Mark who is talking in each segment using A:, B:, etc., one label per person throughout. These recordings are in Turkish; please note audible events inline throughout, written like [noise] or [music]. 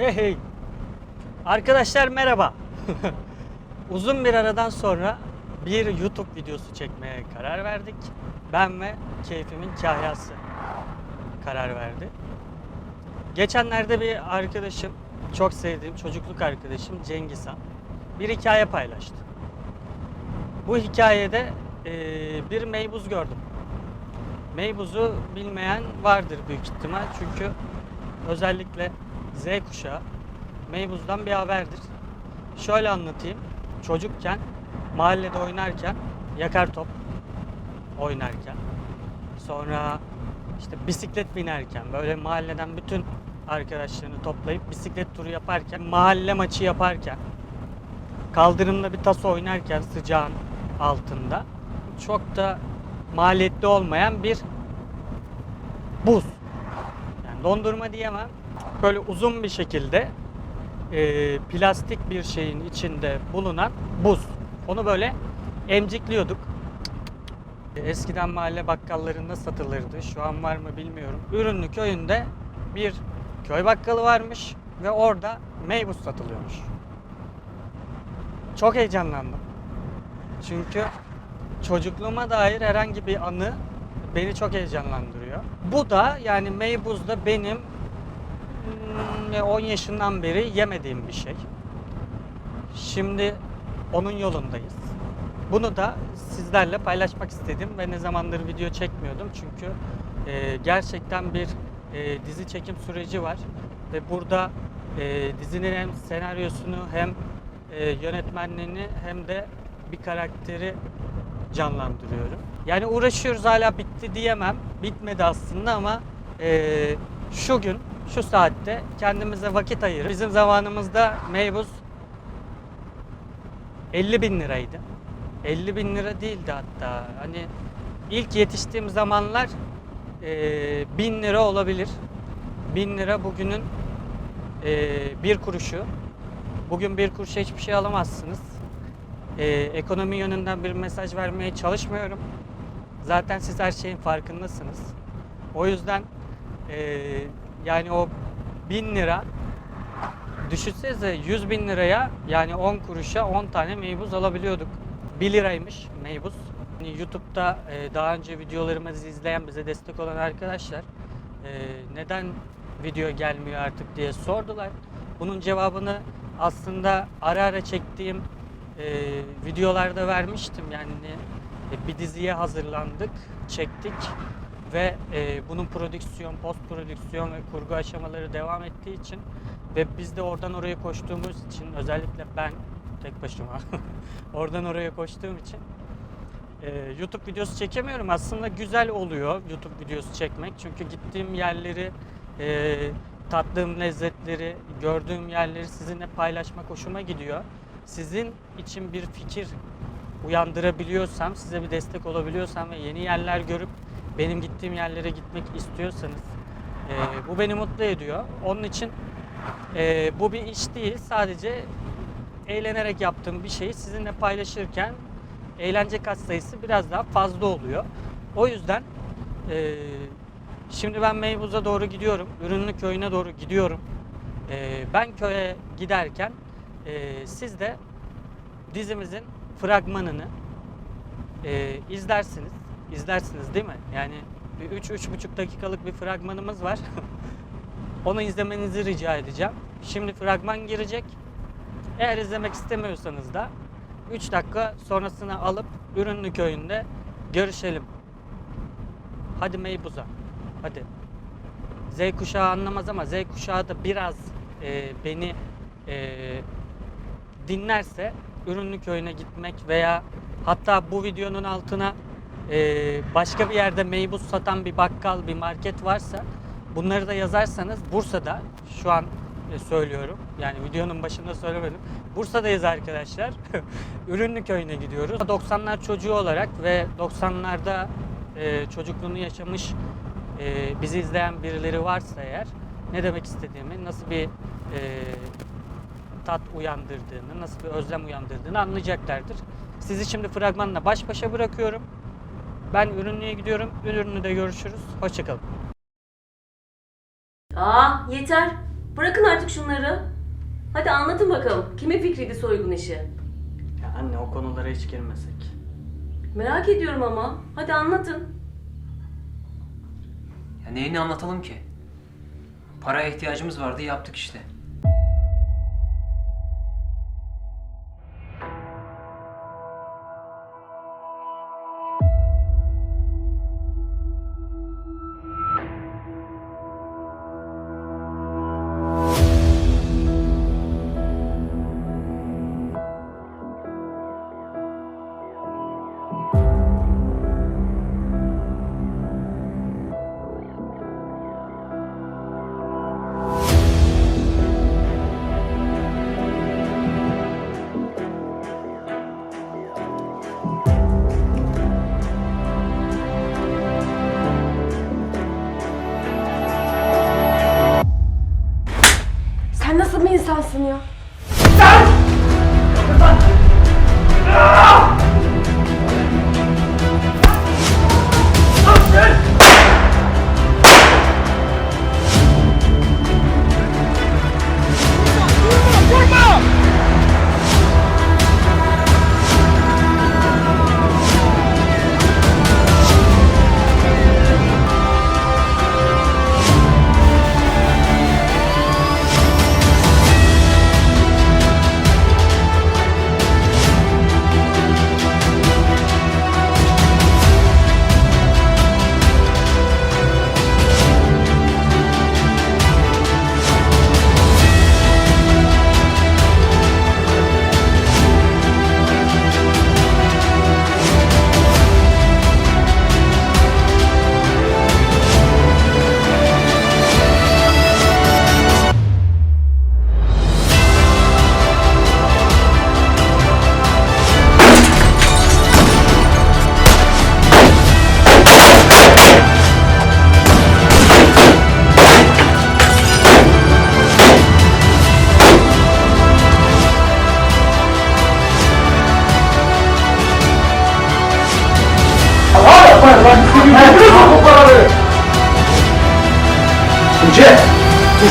A: Hey hey. Arkadaşlar merhaba. [laughs] Uzun bir aradan sonra bir YouTube videosu çekmeye karar verdik. Ben ve keyfimin kahyası karar verdi. Geçenlerde bir arkadaşım, çok sevdiğim çocukluk arkadaşım Cengiz Han bir hikaye paylaştı. Bu hikayede eee, bir meybuz gördüm. Meybuz'u bilmeyen vardır büyük ihtimal çünkü özellikle Z kuşağı meybuzdan bir haberdir. Şöyle anlatayım. Çocukken mahallede oynarken yakar top oynarken sonra işte bisiklet binerken böyle mahalleden bütün arkadaşlarını toplayıp bisiklet turu yaparken mahalle maçı yaparken kaldırımda bir tas oynarken sıcağın altında çok da maliyetli olmayan bir buz. Yani dondurma diyemem. Böyle uzun bir şekilde e, plastik bir şeyin içinde bulunan buz. Onu böyle emcikliyorduk. Eskiden mahalle bakkallarında satılırdı. Şu an var mı bilmiyorum. Ürünlü köyünde bir köy bakkalı varmış ve orada meybuz satılıyormuş. Çok heyecanlandım. Çünkü çocukluğuma dair herhangi bir anı beni çok heyecanlandırıyor. Bu da yani meybuzda benim hmm, 10 yaşından beri yemediğim bir şey. Şimdi onun yolundayız. Bunu da sizlerle paylaşmak istedim ve ne zamandır video çekmiyordum çünkü e, gerçekten bir e, dizi çekim süreci var ve burada e, dizinin hem senaryosunu hem e, yönetmenliğini hem de bir karakteri canlandırıyorum. Yani uğraşıyoruz hala bitti diyemem. Bitmedi aslında ama e, şu gün, şu saatte kendimize vakit ayırıp bizim zamanımızda meybuz 50 bin liraydı. 50 bin lira değildi hatta. Hani ilk yetiştiğim zamanlar e, 1000 lira olabilir. 1000 lira bugünün e, bir kuruşu. Bugün bir kuruşa hiçbir şey alamazsınız. E, ekonomi yönünden bir mesaj vermeye çalışmıyorum. Zaten siz her şeyin farkındasınız. O yüzden e, yani o 1000 lira düşünsenize 100 bin liraya yani 10 kuruşa 10 tane meybuz alabiliyorduk. 1 liraymış meybuz. Yani YouTube'da e, daha önce videolarımızı izleyen bize destek olan arkadaşlar e, neden video gelmiyor artık diye sordular. Bunun cevabını aslında ara ara çektiğim e, videolarda vermiştim. Yani e, bir diziye hazırlandık, çektik ve e, bunun prodüksiyon, post prodüksiyon ve kurgu aşamaları devam ettiği için ve biz de oradan oraya koştuğumuz için özellikle ben tek başıma [laughs] oradan oraya koştuğum için e, YouTube videosu çekemiyorum. Aslında güzel oluyor YouTube videosu çekmek. Çünkü gittiğim yerleri, e, tattığım lezzetleri, gördüğüm yerleri sizinle paylaşmak hoşuma gidiyor. Sizin için bir fikir uyandırabiliyorsam, size bir destek olabiliyorsam ve yeni yerler görüp benim gittiğim yerlere gitmek istiyorsanız e, bu beni mutlu ediyor. Onun için e, bu bir iş değil, sadece eğlenerek yaptığım bir şeyi sizinle paylaşırken eğlence kat sayısı biraz daha fazla oluyor. O yüzden e, şimdi ben Meybuz'a doğru gidiyorum, Ürünlü köyüne doğru gidiyorum. E, ben köye giderken e, siz de dizimizin fragmanını e, izlersiniz. İzlersiniz değil mi? Yani 3-3,5 dakikalık bir fragmanımız var. [laughs] Onu izlemenizi rica edeceğim. Şimdi fragman girecek. Eğer izlemek istemiyorsanız da 3 dakika sonrasını alıp Ürünlü köyünde görüşelim. Hadi Meybuz'a. Hadi. Z kuşağı anlamaz ama Z kuşağı da biraz e, beni e, dinlerse Ürünlü köyüne gitmek veya hatta bu videonun altına e, başka bir yerde meybuz satan bir bakkal, bir market varsa bunları da yazarsanız Bursa'da şu an e, söylüyorum. Yani videonun başında söylemedim. Bursa'dayız arkadaşlar. [laughs] Ürünlü köyüne gidiyoruz. 90'lar çocuğu olarak ve 90'larda e, çocukluğunu yaşamış e, bizi izleyen birileri varsa eğer ne demek istediğimi, nasıl bir tat uyandırdığını, nasıl bir özlem uyandırdığını anlayacaklardır. Sizi şimdi fragmanla baş başa bırakıyorum. Ben ürünlüye gidiyorum. Ürünlüde görüşürüz. Hoşçakalın.
B: Aa yeter. Bırakın artık şunları. Hadi anlatın bakalım. Kimin fikriydi soygun işi?
A: Ya anne o konulara hiç girmesek.
B: Merak ediyorum ama. Hadi anlatın.
C: Ya neyini anlatalım ki? Paraya ihtiyacımız vardı yaptık işte.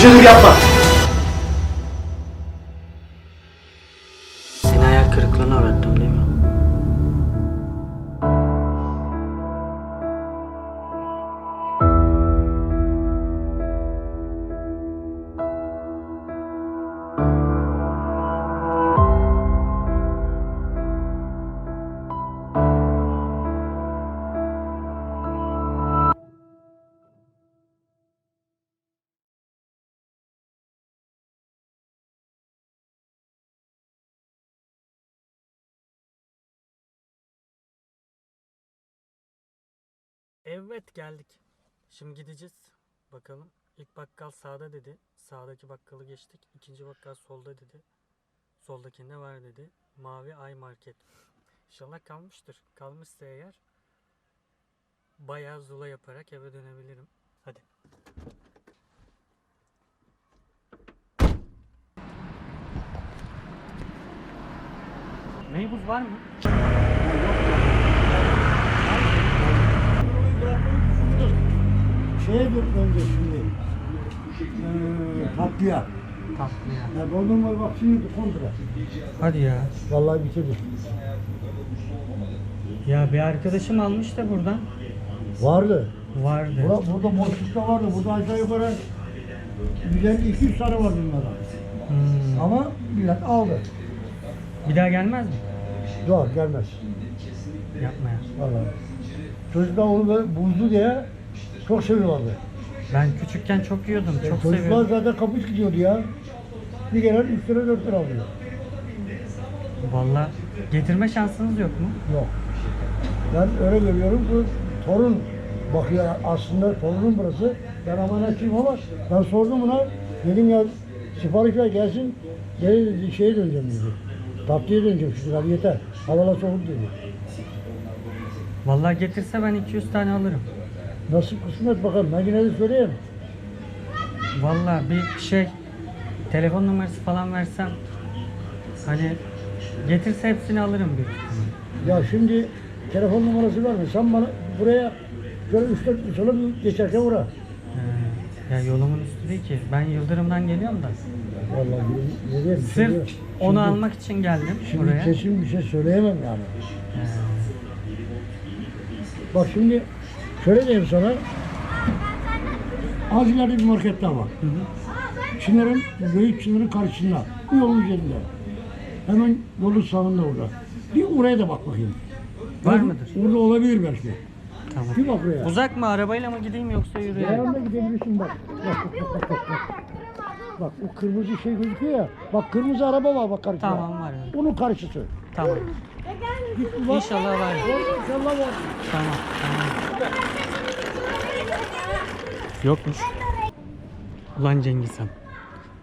D: Dur yapma.
A: Evet geldik. Şimdi gideceğiz. Bakalım. İlk bakkal sağda dedi. Sağdaki bakkalı geçtik. İkinci bakkal solda dedi. Soldakinde var dedi. Mavi Ay Market. İnşallah kalmıştır. Kalmışsa eğer bayağı zula yaparak eve dönebilirim. Hadi. Meybuz var mı?
D: Şeye önce şimdi. Ee, tatlıya.
A: Tatlıya.
D: Ya dondurma bak şimdi kontra.
A: Hadi ya.
D: Vallahi bitirdim.
A: Ya bir arkadaşım almış da buradan.
D: Vardı.
A: Vardı.
D: Burada, burada boşlukta vardı. Burada aşağı yukarı 150-200 tane var bunlardan.
A: Hmm.
D: Ama millet aldı.
A: Bir daha gelmez mi?
D: Yok gelmez.
A: Yapma ya.
D: Vallahi. Çocuklar onu böyle buzlu diye çok seviyorlardı.
A: Ben küçükken çok yiyordum.
D: E,
A: Çok
D: çocuklar
A: seviyordum.
D: zaten kapış gidiyordu ya. Bir gelen 3 lira 4 lira alıyor.
A: Valla getirme şansınız yok mu?
D: Yok. Ben öyle görüyorum ki torun bakıyor aslında torunum burası. Ben amanatçıyım ama ben sordum buna. Dedim ya sipariş ver gelsin. Geri dedi şeye döneceğim dedi. Tatlıya döneceğim şu kadar yeter. Havalar soğuk dedi.
A: Valla getirse ben 200 tane alırım.
D: Nasıl kısmet bakalım. Ben yine de söyleyeyim.
A: Valla bir şey telefon numarası falan versem hani getirse hepsini alırım ihtimalle.
D: Ya şimdi telefon numarası verme. Sen bana buraya şöyle 3-4 gün sonra bir geçerken uğra.
A: Ee, Ya yolumun üstü değil ki. Ben Yıldırım'dan geliyorum da.
D: Vallahi ne diyeyim?
A: Sırf onu almak için geldim
D: Şimdi
A: buraya.
D: kesin bir şey söyleyemem yani.
A: He.
D: Bak şimdi şöyle diyeyim sana. Az ileride bir market daha var.
A: Hı hı.
D: Çınar'ın, Büyük Çınar'ın karşısında. Bu yolun üzerinde. Hemen yolun sağında orada. Bir oraya da bak bakayım.
A: Var mıdır?
D: Orada olabilir belki.
A: Tamam.
D: Bir bak oraya.
A: Uzak mı arabayla mı gideyim yoksa yürüyerek?
D: Ayağında gidebilirsin bak. Bak bak bak bak. Bak, o kırmızı şey gözüküyor ya. Bak kırmızı araba var bak karşıda.
A: Tamam var öyle.
D: Onun karşısı.
A: Tamam.
D: Git.
A: İnşallah var.
D: İnşallah var.
A: Tamam. tamam. Yokmuş. Ulan Cengiz Han.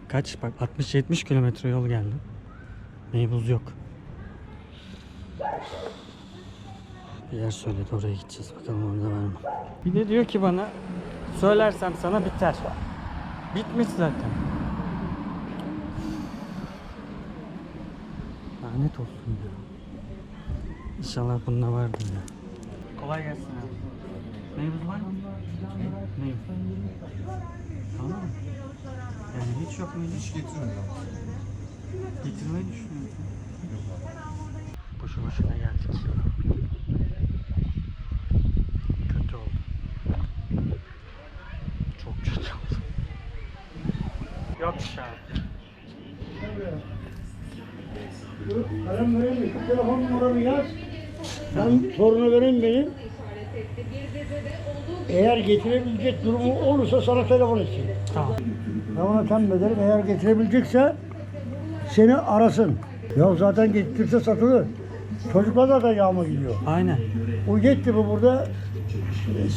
A: Kaç bak 60-70 kilometre yol geldim. Meybuz yok. Bir yer söyledi oraya gideceğiz bakalım orada var mı? Bir de diyor ki bana söylersem sana biter. Bitmiş zaten. Lanet olsun ya. İnşallah bunda vardır ya. Kolay gelsin abi. Meybuz var mı? Meybuz. Tamam mı? Yani hiç yok muydu? Hiç getirmedim. Getirmeyi düşünüyorum. Boşu boşuna geldik. Kötü oldu. Çok kötü oldu. Yok şu an.
D: Kalem vereyim mi? Şu telefon numaramı yaz. Ben sorunu vereyim benim. Eğer getirebilecek durumu olursa sana telefon edeceğim.
A: Tamam.
D: Ben ona tam ederim. Eğer getirebilecekse seni arasın. Ya zaten getirse satılır. Çocuklar zaten yağma gidiyor.
A: Aynen.
D: O gitti bu burada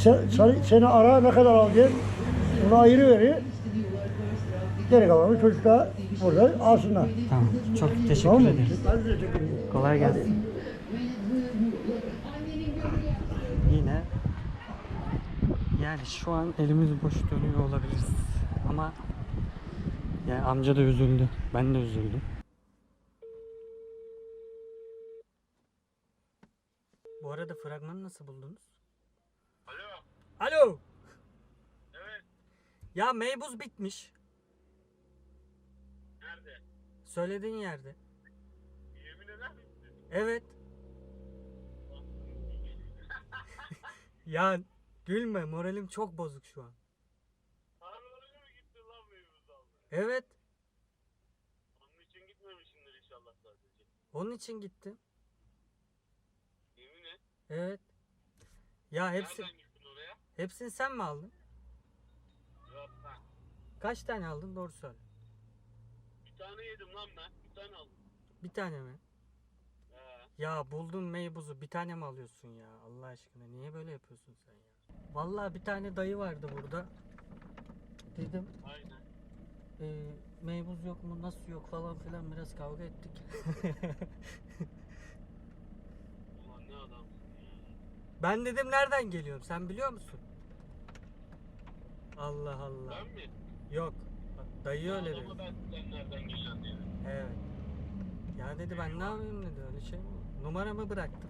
D: sen, sen- seni ara ne kadar alacak? Bunu ayrı verir. Geri kalanı çocuklar burada alsınlar.
A: Tamam. Çok teşekkür
D: Tamam
A: ederim. Kolay gelsin. Yine yani şu an elimiz boş dönüyor olabiliriz. Ama yani amca da üzüldü. Ben de üzüldüm. Bu arada fragmanı nasıl buldunuz? Alo. Alo. Evet. Ya meybuz bitmiş.
E: Nerede?
A: Söylediğin yerde.
E: Yemin eder misin?
A: Evet. [laughs] ya gülme moralim çok bozuk şu an.
E: Paralarına mı gittin lan mevzu?
A: Evet.
E: Onun için gitmemişsindir inşallah sadece.
A: Onun için gittim.
E: Yemin et.
A: Evet. Ya hepsi
E: Nereden gittin oraya?
A: hepsini sen mi aldın?
E: Yok lan.
A: Kaç tane aldın doğru söyle.
E: Bir tane yedim lan ben. Bir tane aldım.
A: Bir tane mi?
E: He.
A: Ya buldun meybuzu bir tane mi alıyorsun ya Allah aşkına niye böyle yapıyorsun sen ya? Vallahi bir tane dayı vardı burada. Dedim
E: Aynen.
A: e, meybuz yok mu nasıl yok falan filan biraz kavga ettik. [laughs]
E: Ulan ne ya.
A: ben dedim nereden geliyorum sen biliyor musun? Allah Allah.
E: Ben mi?
A: Yok. Dayı öyle dedi.
E: Ben sen nereden geliyorsun diye.
A: Evet. Ya dedi ben ne yapayım dedi öyle şey mi? Numaramı bıraktım.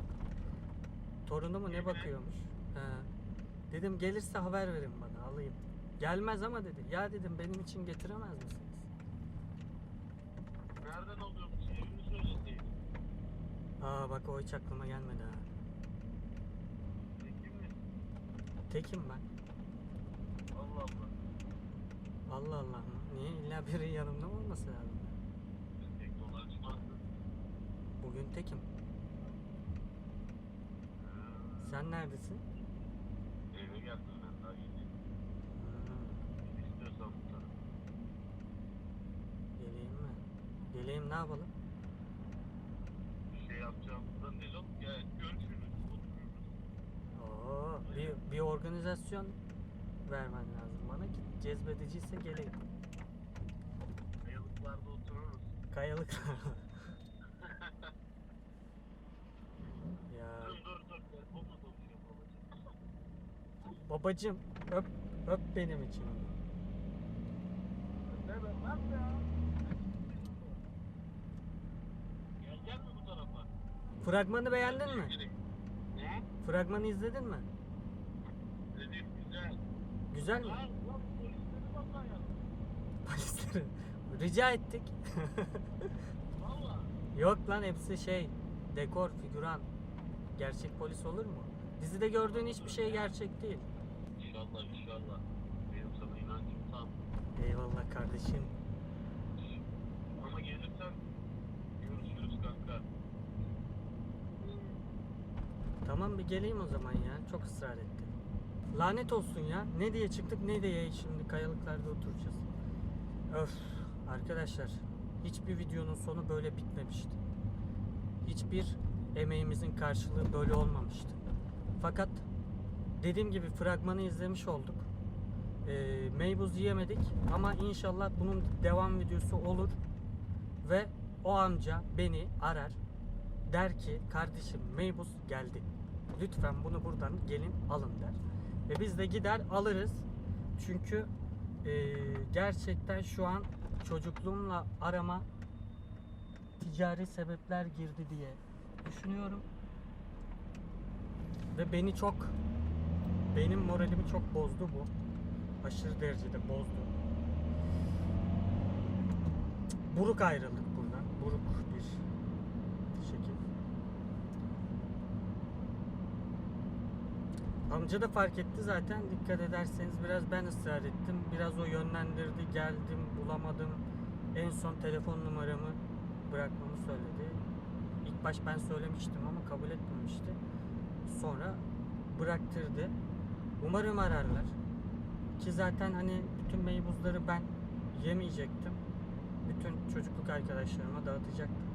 A: Torunu mu ne bakıyormuş. He. Dedim gelirse haber verin bana alayım. Gelmez ama dedi. Ya dedim benim için getiremez misiniz?
E: Nereden alıyormuş? Yerini söyleseydin.
A: Aa bak o hiç aklıma gelmedi ha.
E: Peki mi?
A: Tekim ben.
E: Allah Allah.
A: Allah Allah? Niye illa biri yanımda mı olması lazım?
E: Tek dolar çıkarttın.
A: Bugün tekim. Sen neredesin?
E: Eve geldim ben daha yeni.
A: Hmm,
E: İstiyorsan bu tarafa.
A: geleyim mi? Geleyim ne yapalım?
E: Bir şey yapacağımızdan değil oğlum. Gel görüşürüz.
A: Oo, bir, bir organizasyon vermen lazım bana ki cezbediciyse geleyim.
E: Kayalıklarda otururuz.
A: Kayalık. [laughs] ya
E: Dur dur dur. Telefonla konuşuyorum babacığım.
A: babacım öp öp benim için onu.
E: Ne ben lan ya? Gel gel mi bu tarafa?
A: Fragmanı beğendin mi?
E: Ne?
A: Fragmanı izledin mi?
E: Dedim güzel.
A: Güzel mi?
E: Polisleri.
A: Rica ettik. [laughs]
E: Valla.
A: Yok lan hepsi şey dekor, figüran. Gerçek polis olur mu? Dizide gördüğün hiçbir şey gerçek değil.
E: İnşallah inşallah. Benim sana inancım tam.
A: Eyvallah kardeşim.
E: Ama gelirsen görüşürüz kanka.
A: Tamam bir geleyim o zaman ya. Çok ısrar etti. Lanet olsun ya. Ne diye çıktık ne diye şimdi kayalıklarda oturacağız. Öf arkadaşlar. Hiçbir videonun sonu böyle bitmemişti. Hiçbir emeğimizin karşılığı böyle olmamıştı. Fakat dediğim gibi fragmanı izlemiş olduk. Ee, meybuz yiyemedik ama inşallah bunun devam videosu olur ve o amca beni arar der ki kardeşim meybuz geldi. Lütfen bunu buradan gelin alın der. Ve biz de gider alırız. Çünkü e, gerçekten şu an çocukluğumla arama ticari sebepler girdi diye düşünüyorum. Ve beni çok benim moralimi çok bozdu bu. Aşırı derecede bozdu. Buruk ayrıldık buradan. Buruk bir Amca da fark etti zaten. Dikkat ederseniz biraz ben ısrar ettim. Biraz o yönlendirdi. Geldim, bulamadım. En son telefon numaramı bırakmamı söyledi. İlk baş ben söylemiştim ama kabul etmemişti. Sonra bıraktırdı. Umarım ararlar. Ki zaten hani bütün meybuzları ben yemeyecektim. Bütün çocukluk arkadaşlarıma dağıtacaktım.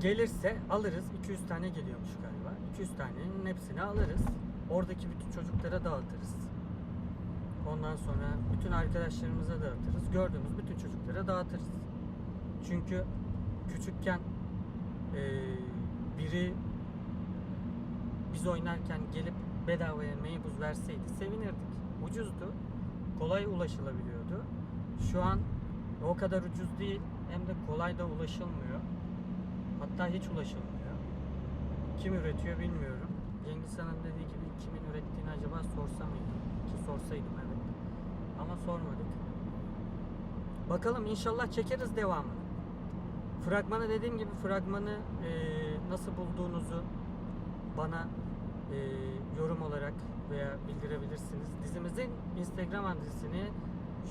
A: Gelirse alırız. 200 tane geliyormuş galiba. 200 tanenin hepsini alırız. Oradaki bütün çocuklara dağıtırız. Ondan sonra bütün arkadaşlarımıza dağıtırız. Gördüğümüz bütün çocuklara dağıtırız. Çünkü küçükken eee, biri biz oynarken gelip bedavaya meybuz verseydi sevinirdik. Ucuzdu. Kolay ulaşılabiliyordu. Şu an o kadar ucuz değil hem de kolay da ulaşılmıyor. Hatta hiç ulaşılmıyor. Kim üretiyor bilmiyorum. Cengiz Han'ın dediği gibi kimin ürettiğini acaba sorsa mıydım? Ki sorsaydım evet. Ama sormadık. Bakalım inşallah çekeriz devamını. Fragmanı dediğim gibi fragmanı e, nasıl bulduğunuzu bana e, yorum olarak veya bildirebilirsiniz. Dizimizin Instagram adresini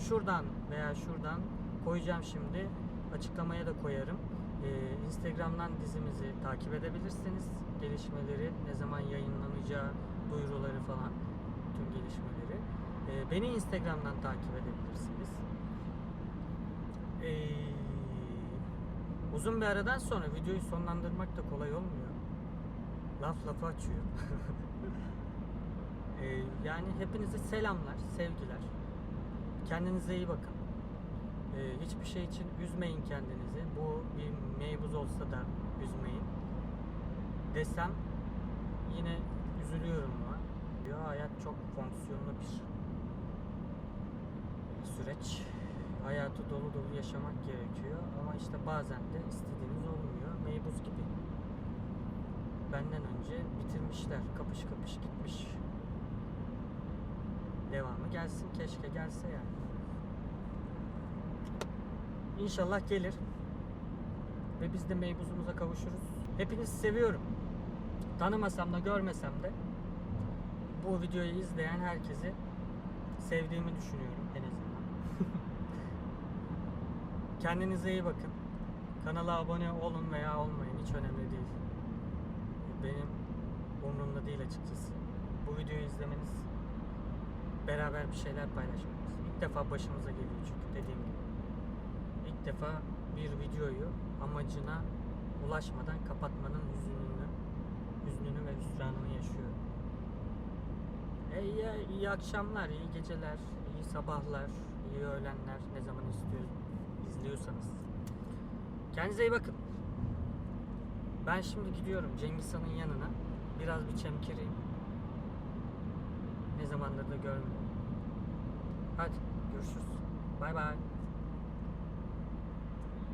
A: şuradan veya şuradan koyacağım şimdi. Açıklamaya da koyarım. E, Instagram'dan dizimizi takip edebilirsiniz. Gelişmeleri, ne zaman yayınlanacağı, duyuruları falan, tüm gelişmeleri. E, beni Instagram'dan takip edebilirsiniz. E, uzun bir aradan sonra videoyu sonlandırmak da kolay olmuyor. Laf lafı açıyor. [laughs] Ee, yani hepinize selamlar, sevgiler. Kendinize iyi bakın. Ee, hiçbir şey için üzmeyin kendinizi. Bu bir meybuz olsa da üzmeyin. Desem yine üzülüyorum ama. Ya hayat çok fonksiyonlu bir süreç. Hayatı dolu dolu yaşamak gerekiyor ama işte bazen de istediğiniz olmuyor. Meybuz gibi benden önce bitirmişler. Kapış kapış gitmiş. Devamı gelsin. Keşke gelse yani. İnşallah gelir. Ve biz de meybuzumuza kavuşuruz. Hepinizi seviyorum. Tanımasam da görmesem de bu videoyu izleyen herkesi sevdiğimi düşünüyorum en azından. [laughs] Kendinize iyi bakın. Kanala abone olun veya olmayın hiç önemli değil benim umurumda değil açıkçası. Bu videoyu izlemeniz, beraber bir şeyler paylaşmamız. İlk defa başımıza geliyor çünkü dediğim gibi. Defa bir videoyu amacına ulaşmadan kapatmanın hüzününü, hüznünü ve hüsranını yaşıyorum. E, iyi, iyi akşamlar, iyi geceler, iyi sabahlar, iyi öğlenler ne zaman istiyor, izliyorsanız. Kendinize iyi bakın. Ben şimdi gidiyorum Cengiz Han'ın yanına. Biraz bir çemkireyim. Ne zamandır da görmüyorum. Hadi görüşürüz. Bay bay.